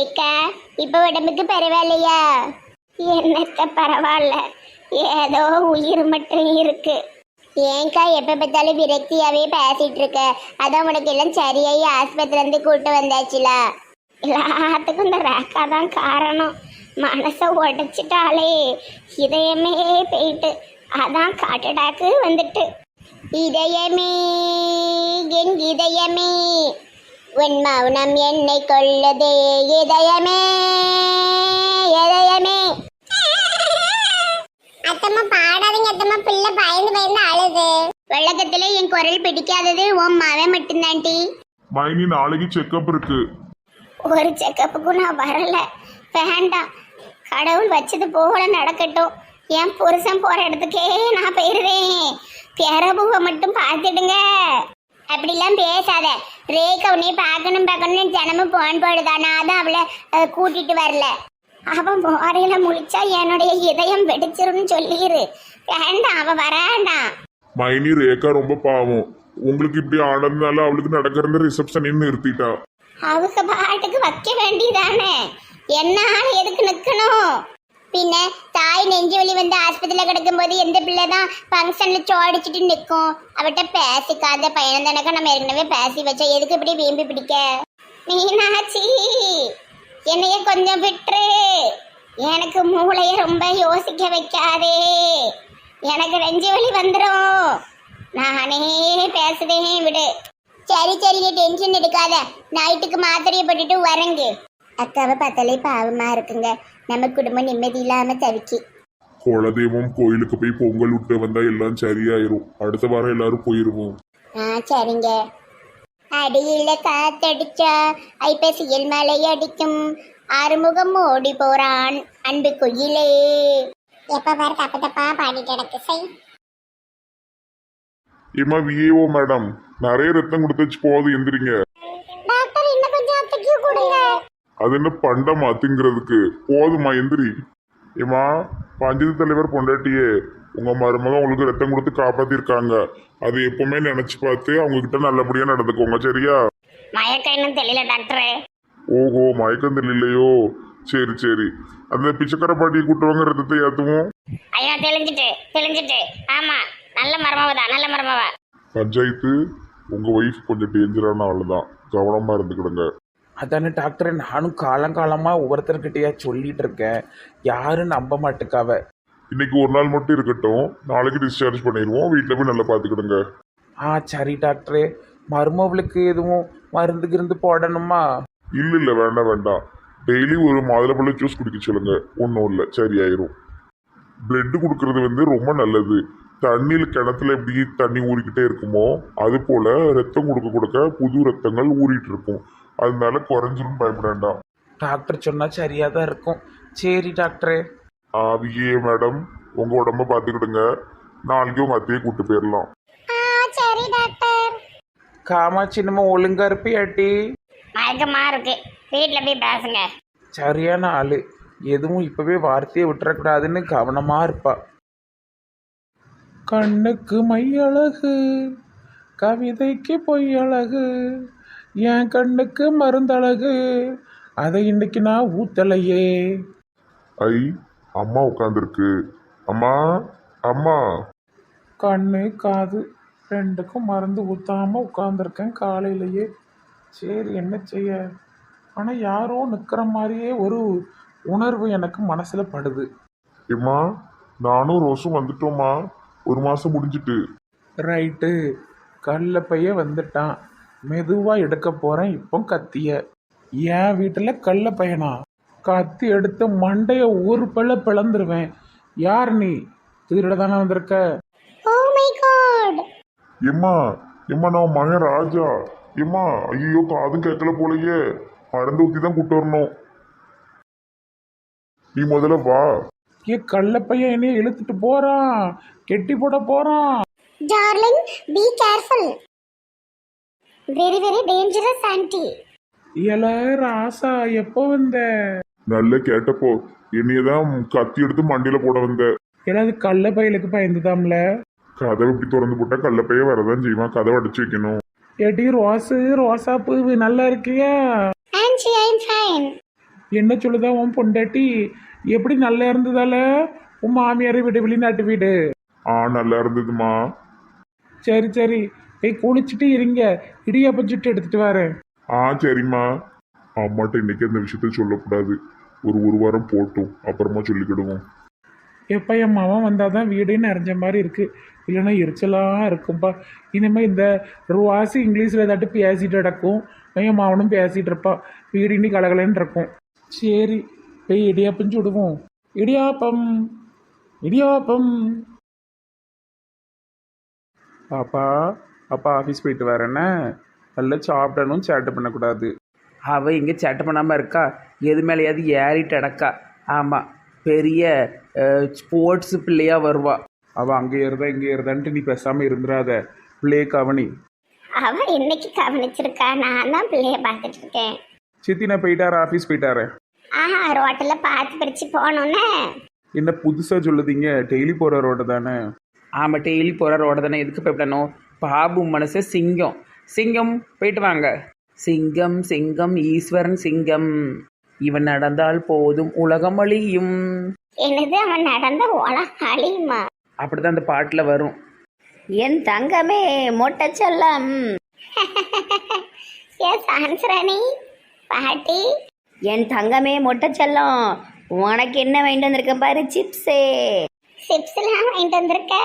ஏக்கா இப்போ உடம்புக்கு பரவாயில்லையா? என்னத்த பரவாயில்ல. ஏதோ உயிர் மட்டும் இருக்கு. ஏங்கா எப்போ பார்த்தாலும் விரக்தியாகவே பேசிட்டு இருக்க? அதான் உனக்கு எல்லாம் சரியாகி ஆஸ்பத்திரிலேருந்து கூட்டு வந்தாச்சுல. எல்லாத்துக்கும் இந்த ரேக்கா தான் காரணம். மனசை உடச்சிட்டாலே இதயமே போயிட்டு. அதான் காட்டடாக்கு வந்துட்டு. இதயமே என் இதயமே. உன் மௌனம் என்னை கொள்ளதே இதயமே இதயமே. அத்தம்மா பாடாதீங்க அத்தம்மா பிள்ளை பயந்து பயந்து அழுது. வெள்ளக்கத்துல என் குரல் பிடிக்காதது உன் மவன் மட்டும்தான்டி. மைனி நாளைக்கு செக்கப் இருக்கு. ஒரு செக்கப்புக்கும் நான் வரல. வேண்டாம். கடவுள் வச்சது போல நடக்கட்டும். என் புருஷன் போற இடத்துக்கே நான் போயிருவேன். பிறபுவை மட்டும் பார்த்துடுங்க. அப்படிலாம் பேசாத. ரேகா உன்னை பார்க்கணும் பார்க்கணும்னு தினமும் போன் போடுதா? நான் தான் அவளை கூட்டிட்டு வரல. அவன் மோரையில முழிச்சா என்னுடைய இதயம் வெடிச்சிரும்னு சொல்லிடு வேண்டாம் அவ வராண்டாம். மைனி ரேகா ரொம்ப பாவம். உங்களுக்கு இப்படி ஆனதுனால அவளுக்கு நடக்கிற ரிசப்ஷன் நிறுத்திட்டா. அவங்க பாட்டுக்கு வைக்க வேண்டியதானே? என்ன ஆள் எதுக்கு நிக்கணும்? பின்ன தாய் நெஞ்சு வலி வந்து ஆஸ்பத்திரியில கிடக்கும்போது எந்த பிள்ளை தான் ஃபங்க்ஷன்ல சோடிச்சிட்டு நிற்கும் அவட்ட பேசிக்காத பையன் தானக்கா நம்ம ஏற்கனவே பேசி வச்சா எதுக்கு இப்படி வீம்பி பிடிக்க? மீனாட்சி என்னைய கொஞ்சம் விட்டுரு. எனக்கு மூளைய ரொம்ப யோசிக்க வைக்காதே. எனக்கு நெஞ்சு வலி வந்துடும் நானே பேசுதேன் விடு. சரி சரி நீ டென்ஷன் எடுக்காத. நைட்டுக்கு மாத்திரையை போட்டுட்டு வரங்கு அக்காவை பார்த்தாலே பாவமா இருக்குங்க. நம்ம குடும்பம் நிம்மதி இல்லாம தவிக்கி. குலதெய்வம் கோயிலுக்கு போய் பொங்கல் விட்டு வந்தா எல்லாம் சரியாயிரும். அடுத்த வாரம் எல்லாரும் போயிருவோம். ஆ சரிங்க. அடியில காத்தடிச்சா ஐப்பசியில் மலை அடிக்கும். ஆறுமுகம் ஓடி போறான் அன்பு குயிலே. எப்ப பாரு தப்பு தப்பா பாடிட்டு கிடக்கு சை. ஏமா விஏஓ மேடம் நிறைய ரத்தம் கொடுத்துச்சு போகுது எந்திரிங்க. அது என்ன பண்டம் திங்கிறதுக்கு போதுமா எந்திரி. ஏமா பஞ்சாயத்து தலைவர் பொண்டாட்டியே உங்க மருமகன் உங்களுக்கு ரத்தம் கொடுத்து காப்பாத்திருக்காங்க. அது எப்பவுமே நினைச்சு பார்த்து அவங்க கிட்ட நல்லபடியா நடந்துக்கோங்க சரியா? மயக்கம் இன்னும் தெரியல டாக்டரே. ஓஹோ மயக்கம் தெரியலையோ? சரி சரி. அந்த பிச்சைக்கார பாட்டியை கூட்டுவாங்க ரத்தத்தை ஏத்துவோம். ஐயா தெளிஞ்சிட்டு தெளிஞ்சிட்டு. ஆமா நல்ல மரமாவதா நல்ல மரமாவா. பஞ்சாயத்து உங்க ஒய்ஃப் கொஞ்சம் டேஞ்சரான ஆள் தான் கவனமா இருந்துக்கிடுங்க. அதானே டாக்டர் நானும் காலங்காலமாக ஒவ்வொருத்தர்கிட்டயா சொல்லிட்டு இருக்கேன் யாரும் நம்ப மாட்டுக்காவ இன்னைக்கு ஒரு நாள் மட்டும் இருக்கட்டும். நாளைக்கு டிஸ்சார்ஜ் பண்ணிடுவோம். வீட்டில் போய் நல்லா பார்த்துக்கிடுங்க. ஆ சரி டாக்டரே. மருமவளுக்கு எதுவும் மருந்து கிருந்து போடணுமா? இல்ல இல்ல வேண்டாம் வேண்டாம். டெய்லி ஒரு மாதுளப்பழ ஜூஸ் குடிக்க சொல்லுங்க. ஒன்றும் இல்லை. சரியாயிரும். பிளட் கொடுக்கறது வந்து ரொம்ப நல்லது. தண்ணியில் கிணத்துல எப்படி தண்ணி ஊறிக்கிட்டே இருக்குமோ அது போல ரத்தம் கொடுக்க கொடுக்க புது ரத்தங்கள் ஊறிட்டு இருக்கும். அதனால குறைஞ்சிரும் பயப்பட வேண்டாம் டாக்டர் சொன்னா சரியா தான் இருக்கும். சரி டாக்டரே. ஆவியே மேடம் உங்க உடம்ப பார்த்துக்கிடுங்க நாளைக்கு உங்க அத்தையை கூட்டு போயிடலாம் சரி டாக்டர். காமாட்சி நம்ம ஒழுங்கா இருப்பியாட்டி? மயக்கமா இருக்கு. வீட்ல போய் பேசுங்க. சரியான ஆளு. எதுவும் இப்பவே வார்த்தையை விட்டுறக்கூடாதுன்னு கவனமா இருப்பா. கண்ணுக்கு மையழகு கவிதைக்கு பொய்யழகு. என் கண்ணுக்கு மருந்தழகு. அதை இன்னைக்கு நான் ஊத்தலையே. ஐ அம்மா உட்காந்துருக்கு அம்மா அம்மா. கண்ணு காது ரெண்டுக்கும் மருந்து ஊத்தாம உட்காந்துருக்கேன் காலையிலேயே. சரி என்ன செய்ய? ஆனால் யாரோ நிற்கிற மாதிரியே ஒரு உணர்வு எனக்கு மனசில் படுது. ஏம்மா நானும் ரோஸும் வந்துட்டோம்மா. ஒரு மாசம் முடிஞ்சிட்டு. ரைட்டு. கல்ல பைய வந்துட்டான். மெதுவாக எடுக்க போகிறேன் இப்போ கத்திய. என் வீட்டில் கல்ல பையனா? கத்தி எடுத்து மண்டைய ஒரு பல்ல பிளந்துருவேன். யார் நீ? திருட தானே வந்திருக்க? ஓ மை காட் எம்மா எம்மா நான் மகன் ராஜா. எம்மா ஐயோ காதும் கேட்கல போலயே. மருந்து ஊத்தி தான் கூட்டு வரணும். நீ முதல்ல வா. ஏ கல்ல பையன் என்னைய இழுத்துட்டு போறான். கெட்டி போட போறான். Darling be careful very very dangerous aunty இல ராசா எப்போ வந்த? நல்ல கேட்டப்போ என்னையதான் கத்தி எடுத்து மண்டியில போட வந்த. ஏதாவது கல்ல பையலுக்கு பயந்துதாம்ல? கதவை இப்படி திறந்து போட்டா கல்லப்பையே வரதான் செய்வான். கதவை அடைச்சு வைக்கணும். ஏடி ரோஸு ரோசா பூவு நல்லா இருக்கியா? ஆன்ட்டி ஐ அம் ஃபைன் என்ன சொல்லுதா உன் பொண்டாட்டி? எப்படி நல்லா இருந்ததால? உன் மாமியார் வீடு வெளிநாட்டு வீடு. ஆ நல்லா இருந்ததுமா. சரி சரி. போய் குளிச்சுட்டு இருங்க. இடியாப்பம் சுட்டு எடுத்துட்டு வரேன் ஆ சரிம்மா. அம்மாட்ட இன்னைக்கு அந்த விஷயத்த சொல்லக்கூடாது. ஒரு ஒரு வாரம் போட்டும். அப்புறமா சொல்லிக்கிடுவோம். எப்போ என் மவன் வந்தால் தான் வீடே நிறைஞ்ச மாதிரி இருக்குது இல்லைன்னா எரிச்சலாக இருக்கும்பா. இனிமேல் இந்த ருவாசி இங்கிலீஷில் ஏதாட்டு பேசிட்டு கிடக்கும் என் மாவனும் பேசிகிட்டு இருப்பான் வீடு இன்னி கலகலன்னு இருக்கும். சரி போய் இடியாப்பம் சுடுவோம் இடியாப்பம். இடியாப்பம். பாப்பா. அப்பா ஆஃபீஸ் போயிட்டு வரேன்னே நல்லா சாப்பிடணும் சேட்டை பண்ணக்கூடாது. அவள் இங்கே சேட்டை பண்ணாமல் இருக்கா? எது மேலேயாவது ஏறிட்டு அடக்கா ஆமாம் பெரிய ஸ்போர்ட்ஸ் பிள்ளையாக வருவா. அவள் அங்கே இருந்தா இங்கே இருந்தான்ட்டு நீ பேசாமல் இருந்துடாத. பிள்ளை கவனி. அவ இன்னைக்கு கவனிச்சிருக்கா? நான் தான் பிள்ளைய பார்த்துட்டு இருக்கேன். சித்தி நான் போயிட்டாரா? ஆஃபீஸ் போயிட்டாரே? ஆஹா ரோட்டில் பார்த்து பிரிச்சு போகணுன்னு என்ன புதுசாக சொல்லுதீங்க? டெய்லி போகிற ரோடு தானே. ஆமாம் டெய்லி போகிற ரோட தானே. எதுக்கு போய்விடணும் பாபு மனசு சிங்கம். சிங்கம் போயிட்டு வாங்க. சிங்கம் சிங்கம் ஈஸ்வரன் சிங்கம். இவன் நடந்தால் போதும் உலகம் அழியும். என்னது அவன் நடந்த உலக அழியுமா? அப்படிதான் அந்த பாட்டில் வரும். என் தங்கமே மொட்டை செல்லம். எஸ் ஆன்சரணி பாட்டி. என் தங்கமே மொட்டை செல்லம். உனக்கு என்ன வேண்டி வந்திருக்க பாரு சிப்ஸு. சிப்ஸ்லாம் வாங்கிட்டு வந்திருக்க?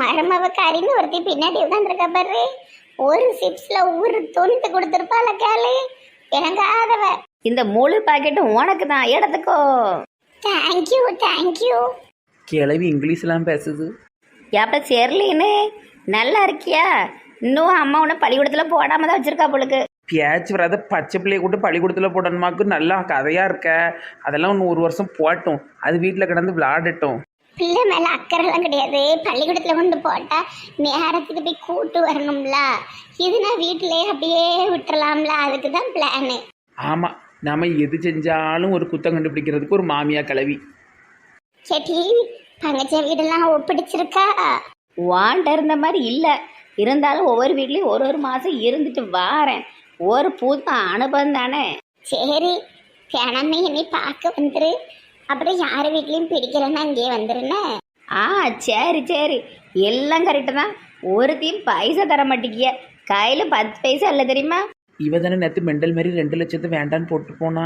மருமவ கறின்னு ஒருத்தி பின்னாடி உட்காந்துருக்க பாரு. ஒரு சிப்ஸ்ல ஒரு துணித்து கொடுத்துருப்பாள கேளு. இறங்காதவ. இந்த முழு பாக்கெட்டும் உனக்கு தான் எடுத்துக்கோ தேங்க்யூ தேங்க்யூ கிளவி இங்கிலீஷ்லாம் பேசுது. எப்ப செர்லின்னு? நல்லா இருக்கியா? இன்னும் அம்மா உன்னை பள்ளிக்கூடத்தில் போடாம தான் வச்சிருக்கா பொழுக்கு பேச்சு வராத பச்சை பிள்ளைய கூட்டு பள்ளிக்கூடத்தில் போடணுமாக்கு நல்லா கதையாக இருக்க. அதெல்லாம் ஒன்று ஒரு வருஷம் போட்டும் அது வீட்டில் கிடந்து விளையாடட்டும். பிள்ளை மேல அக்கறைலாம் கிடையாது. பள்ளிக்கூடத்துல கொண்டு போட்டா நேரத்துக்கு போய் கூட்டு வரணும்ல. இதுனா வீட்டிலேயே அப்படியே விட்டுறலாம்ல. அதுக்கு தான் பிளானு ஆமாம் நாம எது செஞ்சாலும் ஒரு குத்தம் கண்டுபிடிக்கிறதுக்கு ஒரு மாமியா கிளவி செட்டி பங்கச்ச வீடெல்லாம் ஒப்பிடிச்சிருக்கா? வாண்ட இருந்த மாதிரி இல்லை. இருந்தாலும் ஒவ்வொரு வீட்லேயும் ஒரு ஒரு மாதம் இருந்துட்டு வாரேன். ஒரு புது அனுபவம் தானே. சரி தினமே என்னை பார்க்க வந்துரு. அப்புறம் யார் வீட்லயும் பிடிக்கலன்னா இங்கே வந்துருன்னு? ஆ சரி சரி. எல்லாம் கரெக்டு தான். ஒருத்தையும் பைசா தர மாட்டேங்கிய கையில் பத்து பைசா இல்லை தெரியுமா? இவ தானே நேற்று மெண்டல் மாதிரி ரெண்டு லட்சத்து வேண்டான்னு போட்டு போனா.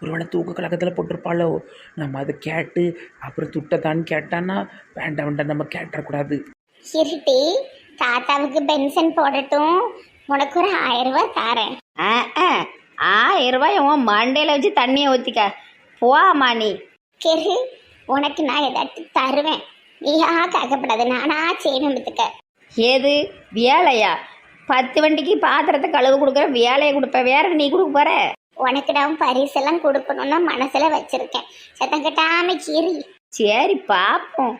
ஒருவேளை தூக்க கலக்கத்தில் போட்டிருப்பாளோ? நம்ம அதை கேட்டு அப்புறம் துட்டத்தான்னு கேட்டான்னா வேண்டாம் வேண்டாம் நம்ம கேட்டக்கூடாது இருட்டி தாத்தாவுக்கு பென்ஷன் போடட்டும். உனக்கு ஒரு ஆயிரம் ரூபாய் தாரேன். ஆ ஆ. ஆயிரம் ரூபாய் உன் மண்டையில் வச்சு தண்ணியை ஊற்றிக்க போமா நீ. கிரு உனக்கு நான் ஏதாட்டு தருவேன். நீயா கேட்கப்படாது நானா செய்யணும் பத்துக்க ஏது? வேலையா? பத்து வண்டிக்கு பாத்திரத்தை கழுவு கொடுக்குற வேலையை கொடுப்ப. வேற நீ கொடுக்க போற? உனக்கு நான் பரிசெல்லாம் கொடுக்கணும்னு மனசுல வச்சிருக்கேன். சத்தம் கட்டாம கீரி சரி பார்ப்போம்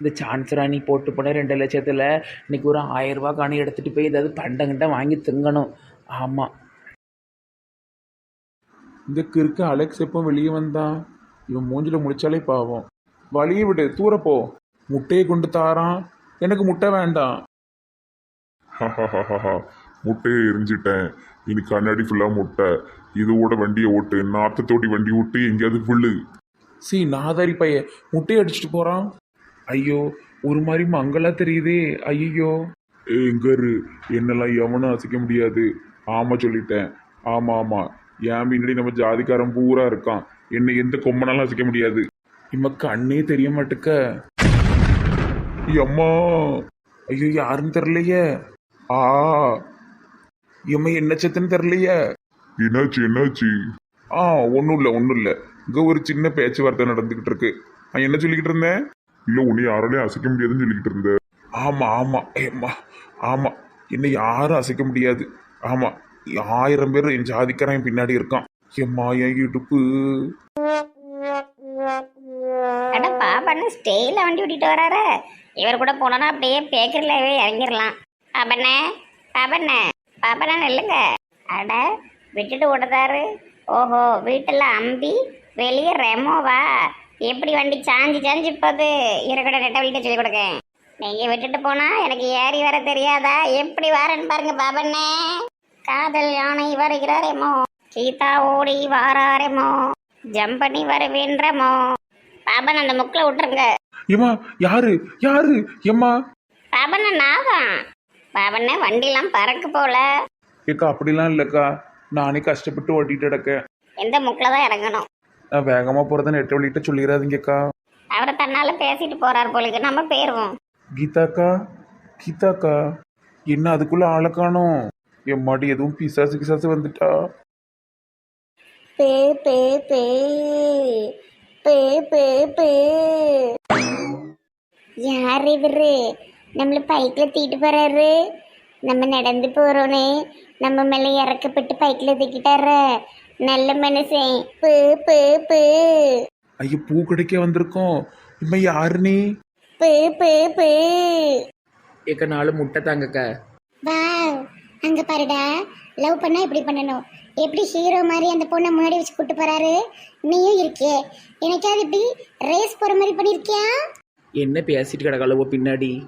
இந்த சான்ஸ் ராணி போட்டு போன ரெண்டு லட்சத்தில் இன்னைக்கு ஒரு ஆயிரம் ரூபாய் காணி எடுத்துகிட்டு போய் ஏதாவது பண்டங்கிட்ட வாங்கி திங்கணும். ஆமாம் இந்த கிறுக்கு அலெக்ஸ் எப்போ வெளியே வந்தான் இவன் மூஞ்சில முடிச்சாலே பாவம். வழியை விடு தூர போ. முட்டையை கொண்டு தாரான். எனக்கு முட்டை வேண்டாம். முட்டையை எரிஞ்சிட்டேன். இனி கண்ணாடி ஃபுல்லாக முட்டை. இதோட வண்டியை ஓட்டு. நாத்தத்தோடி வண்டி ஓட்டு. எங்கேயாவது விழு. சி நாதாரி பைய முட்டையை அடிச்சிட்டு போறான். ஐயோ ஒரு மாதிரி மங்களா தெரியுதே. ஐயோ எங்கரு என்னெல்லாம் எவனும் அசைக்க முடியாது. ஆமா சொல்லிட்டேன். ஆமா ஆமா. என் பின்னாடி நம்ம ஜாதிக்காரன் பூரா இருக்கான். என்னை எந்த கொம்பனாலும் அசைக்க முடியாது. இம்ம கண்ணே தெரிய மாட்டுக்க? அம்மா. ஐயோ யாருன்னு தெரியலையே. ஆ. இம்ம என்ன சத்துன்னு தெரியலையே. என்னாச்சு என்னாச்சு? ஆ ஒன்றும் இல்லை ஒன்றும் இல்லை இங்கே ஒரு சின்ன பேச்சுவார்த்தை நடந்துக்கிட்டு இருக்கு. நான் என்ன சொல்லிக்கிட்டு இருந்தேன்? இல்ல உன்னை யாராலையும் அசைக்க முடியாதுன்னு சொல்லிக்கிட்டு இருந்த ஆமாம் ஆமாம் ஏம்மா ஆமாம் என்னை யாரும் அசைக்க முடியாது. ஆமாம் ஆயிரம் பேர் என் ஜாதிக்காரன் பின்னாடி இருக்கான். எம்மா என் இடுப்பு அட பாப்பான்னு ஸ்டெயில வண்டி ஓட்டிட்டு வராரு. இவர் கூட போனோன்னா அப்படியே பேக்கரியிலவே இறங்கிடலாம். பாபண்ணே பாபண்ணே பாபண்ணே நில்லுங்க. அட விட்டுட்டு ஓடுதாரு ஓஹோ வீட்டில் அம்பி வெளியே ரெமோவா? எப்படி வண்டி சாஞ்சு சாஞ்சி போகுது இருக்கட நெட்டவழிட்ட சொல்லி கொடுக்க நீங்க விட்டுட்டு போனா எனக்கு ஏறி வர தெரியாதா? எப்படி வரேன்னு பாருங்க பாபண்ணே. காதல் யானை வருகிறாரேமோ? சீதா ஓடி வாராரேமோ ஜம்ப் பண்ணி வருவேன்றமோ பாபன் அந்த முக்கில் விட்டுருங்க. ஏம்மா யாரு? யாரு? எம்மா பாபண்ண நாதான் பாபண்ண வண்டிலாம் பறக்கு போல. ஏக்கா அப்படிலாம் இல்லைக்கா. நானே கஷ்டப்பட்டு ஓட்டிட்டு கிடக்கேன். எந்த முக்கில் தான் இறங்கணும். நான் வேகமாக போகிறத எட்டு வழிகிட்ட சொல்லிடாதீங்கக்கா அவரை தன்னால பேசிட்டு போறார் போலுக்கு நம்ம போயிருவோம் கீதாக்கா கீதாக்கா. என்ன அதுக்குள்ள ஆளை காணோம். எம்மாடி எதுவும் பிசாசு கிசாசு வந்துட்டா. பே பே பே. பே பே பே. யார் இவரு? நம்மள பைக்ல தூக்கிட்டு போறாரு. நம்ம நடந்து போறோனே நம்ம மேல இறக்கப்பட்டு பைக்ல தூக்கிட்டாரு. நல்ல மனுஷன் பே பே பே. ஐயோ பூ கிடைக்க வந்திருக்கோம். இம்மா யாரு நீ பே பே பே. ஏக்க நாலு முட்டை தாங்கக்கா. வாவ் அங்க பாருடா. லவ் பண்ணா இப்படி பண்ணணும். எப்படி ஹீரோ மாதிரி அந்த பொண்ணை முன்னாடி வச்சு கூட்டு போறாரு? நீயும் இருக்கியே. எனக்காவது இப்படி ரேஸ் போற மாதிரி பண்ணிருக்கியா? என்ன பேசிட்டு கிடக்காளவோ பின்னாடி?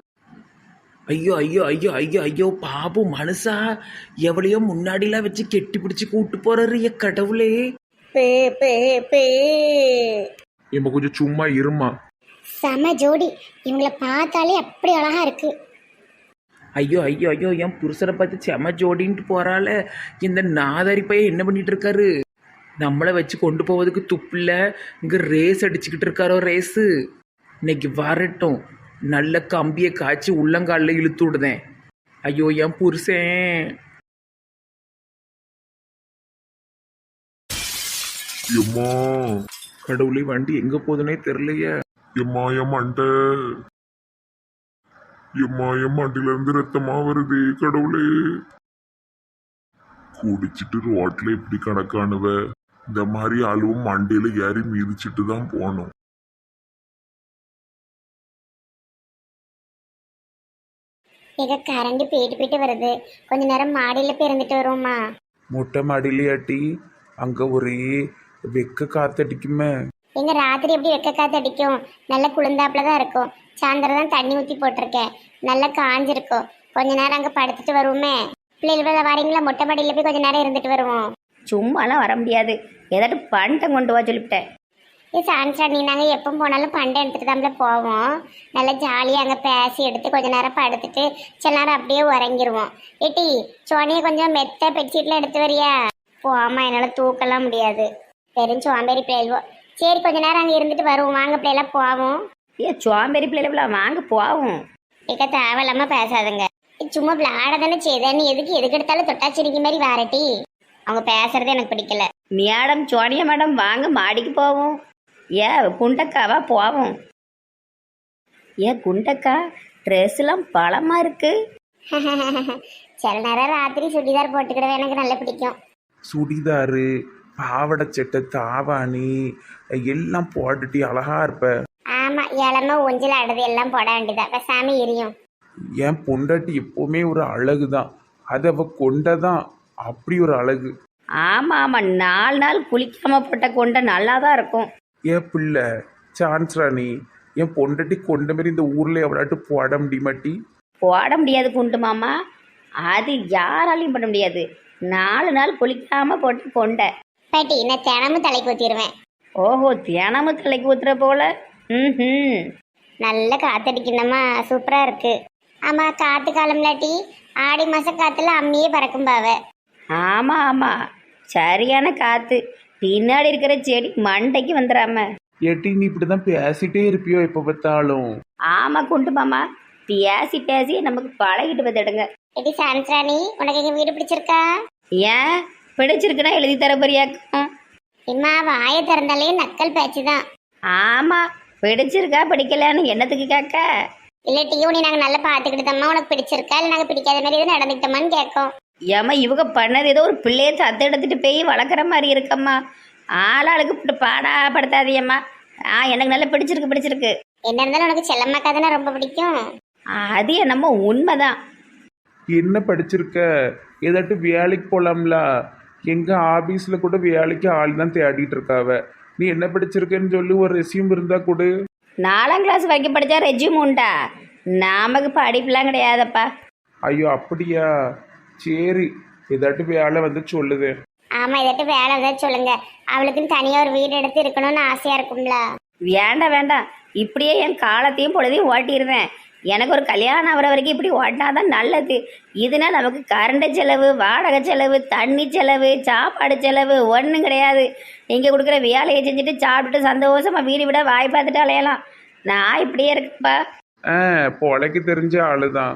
ஐயோ ஐயோ ஐயோ ஐயோ ஐயோ பாபு மனுஷா எவ்வளையோ முன்னாடிலாம் வச்சு கெட்டி பிடிச்சி கூட்டு போறாரு ஏ கடவுளே. பே பே பே. இம்மா கொஞ்சம் சும்மா இருமா செம ஜோடி. இவங்கள பார்த்தாலே அப்படி அழகா இருக்கு. ஐயோ ஐயோ ஐயோ என் புருஷனை பார்த்து செம ஜோடின்ட்டு போறாள. இந்த நாதாரி பையன் என்ன பண்ணிட்டு இருக்காரு? நம்மளை வச்சு கொண்டு போவதுக்கு துப்பில்ல இங்க ரேஸ் அடிச்சுக்கிட்டு இருக்காரோ ரேஸு இன்னைக்கு வரட்டும். நல்ல கம்பியை காய்ச்சி உள்ளங்காலில் இழுத்து விடுதேன். ஐயோ என் புருஷன். கடவுளே வண்டி எங்க போகுதுன்னே தெரியலையே. எம்மா என் மண்டை. எம்மா என் மண்டில இருந்து ரத்தமா வருது கடவுளே. குடிச்சிட்டு ரோட்ல இப்படி கணக்கானுவ இந்த மாதிரி அழுவும் மண்டையில ஏறி மிதிச்சிட்டு தான் போகணும் எங்க கரண்ட் போயிட்டு போயிட்டு வருது. கொஞ்ச நேரம் மாடியில போய் இருந்துட்டு வருவோமா மொட்டை மாடியிலையாட்டி அங்க ஒரே வெக்க காத்தடிக்குமே. எங்க ராத்திரி எப்படி வெக்க காத்து அடிக்கும் நல்ல குளிர்ந்தாப்புல தான் இருக்கும். சாயந்தரம் தான் தண்ணி ஊற்றி போட்டிருக்கேன். நல்லா காஞ்சிருக்கும் கொஞ்ச நேரம் அங்கே படுத்துட்டு வருவோமே. பிள்ளைகள் வரீங்களா? மொட்டை மாடியில் போய் கொஞ்ச நேரம் இருந்துட்டு வருவோம். சும்மாலாம் வர முடியாது. ஏதாட்டு பண்டம் கொண்டு வா சொல்லிவிட்டேன். ஏ சான்ஸ்ரா நீ நாங்கள் எப்போ போனாலும் பண்டை எடுத்துட்டு தான் போவோம். நல்லா ஜாலியாக அங்கே பேசி எடுத்து கொஞ்ச நேரம் படுத்துட்டு சில நேரம் அப்படியே உறங்கிருவோம். ஏட்டி சோனியை கொஞ்சம் மெத்த பெட்ஷீட்லாம் எடுத்து வரியா? போமா என்னால் தூக்கலாம் முடியாது. பெரும் சோம்பேறி பிள்ளைவோ சரி கொஞ்ச நேரம் அங்கே இருந்துட்டு வருவோம். வாங்க பிள்ளைலாம் போவோம். ஏ சோம்பேறி பிள்ளைல வாங்க போவோம். இக்க தேவையில்லாம பேசாதுங்க. சும்மா விளையாட தானே செய்த நீ எதுக்கு எதுக்கு எடுத்தாலும் தொட்டாச்சிரிக்க மாதிரி வாரட்டி. அவங்க பேசுறது எனக்கு பிடிக்கல. மேடம் சோனியா மேடம் வாங்க மாடிக்கு போவோம். ஏ குண்டக்காவா போவோம். ஏ குண்டக்கா ட்ரெஸ்லாம் பழமா இருக்கு. சில நேரம் ராத்திரி சுடிதார் போட்டுக்கிடவே எனக்கு நல்லா பிடிக்கும். சுடிதாரு பாவாடை சட்டை தாவாணி எல்லாம் போட்டுட்டு அழகா இருப்ப. ஆமா இளம ஊஞ்சல் ஆடுது எல்லாம் போட வேண்டியதா பேசாம எரியும். என் பொண்டாட்டி எப்பவுமே ஒரு அழகு தான் அது அவ கொண்டதான். அப்படி ஒரு அழகு. ஆமா ஆமா. நாலு நாள் குளிக்காம போட்ட கொண்ட நல்லா தான் இருக்கும். என் பிள்ளை சான்ஸ் ராணி என் பொண்டாட்டி கொண்ட மாதிரி இந்த ஊர்ல எவ்வளாட்டு போட முடியுமாட்டி போட முடியாது குண்டு மாமா. அது யாராலையும் பண்ண முடியாது. நாலு நாள் குளிக்காம போட்டு கொண்ட. பாட்டி நான் தினமும் தலைக்கு ஊத்திடுவேன் ஓஹோ தினமும் தலைக்கு ஊத்துற போல? ம் நல்ல காத்தடிக்கணுமா சூப்பரா இருக்கு. ஆமா காத்து காலம்லாட்டி ஆடி மாசம் காத்துல அம்மியே பறக்கும் பாவ. ஆமா ஆமா. சரியான காத்து. பின்னாடி இருக்கிற செடி மண்டைக்கு வந்துடாம ஏட்டி நீ இப்படிதான் பேசிட்டே இருப்பியோ எப்ப பார்த்தாலும்? ஆமா குண்டு மாமா. பேசி பேசி நமக்கு பழகிட்டு வந்துடுங்க. எடி சான்ஸ்ராணி உனக்கு எங்க வீடு பிடிச்சிருக்கா? ஏன்? பிடிச்சிருக்குன்னா எழுதி தர போறியாக்கும் இம்மா வாயை திறந்தாலே நக்கல் பேச்சு தான் ஆமா பிடிச்சிருக்கா பிடிக்கலன்னு என்னத்துக்கு கேட்க? இல்லாட்டி உன்னை நாங்க நல்லா பாத்துக்கிட்டோம்மா உனக்கு பிடிச்சிருக்கா? இல்ல நாங்க பிடிக்காத மாதிரி எதுவும் நடந்துக்கிட்டோமான்னு கேட்கும். ஏம்மா இவங்க பண்ணது ஏதோ ஒரு பிள்ளைய தத்து எடுத்துட்டு போய் வளர்க்குற மாதிரி இருக்கம்மா. ஆளாளுக்கு பாடா படுத்தாதியம்மா ஆ எனக்கு நல்லா பிடிச்சிருக்கு பிடிச்சிருக்கு. என்ன இருந்தாலும் உனக்கு செல்லம்மாக்கா தானே ரொம்ப பிடிக்கும். அது என்னமோ உண்மைதான். என்ன படிச்சிருக்க? ஏதாட்டு வேலைக்கு போலாம்ல. எங்க ஆபீஸ்ல கூட வேலைக்கு ஆள் தான் தேடிட்டு இருக்காவ. நீ என்ன படிச்சிருக்கன்னு சொல்லி ஒரு ரெசியூம் இருந்தா கொடு. நாலாம் கிளாஸ் வரைக்கும் படித்தா ரெஜியூம் உண்டா? நமக்கு படிப்புலாம் கிடையாதப்பா. ஐயோ அப்படியா? சரி ஏதாட்டு வேலை வந்து சொல்லுது. ஆமா இதட்டு வேலை ஏதாச்சும் சொல்லுங்க. அவளுக்குன்னு தனியா ஒரு வீடு எடுத்து இருக்கணும்னு ஆசையா இருக்கும்ல. வேண்டாம் வேண்டாம். இப்படியே என் காலத்தையும் பொழுதையும் ஓட்டிடுவேன். எனக்கு ஒரு கல்யாணம் ஆகிற வரைக்கும் இப்படி ஓட்டினாதான் நல்லது. இதுனா நமக்கு கரண்ட் செலவு வாடகை செலவு தண்ணி செலவு சாப்பாடு செலவு ஒன்றும் கிடையாது. நீங்கள் கொடுக்குற வேலையை செஞ்சுட்டு சாப்பிட்டுட்டு சந்தோஷமாக வீடு விட வாய் பார்த்துட்டு அலையலாம். நான் இப்படியே இருக்குப்பா ஆ பொழைக்கு தெரிஞ்ச ஆளு தான்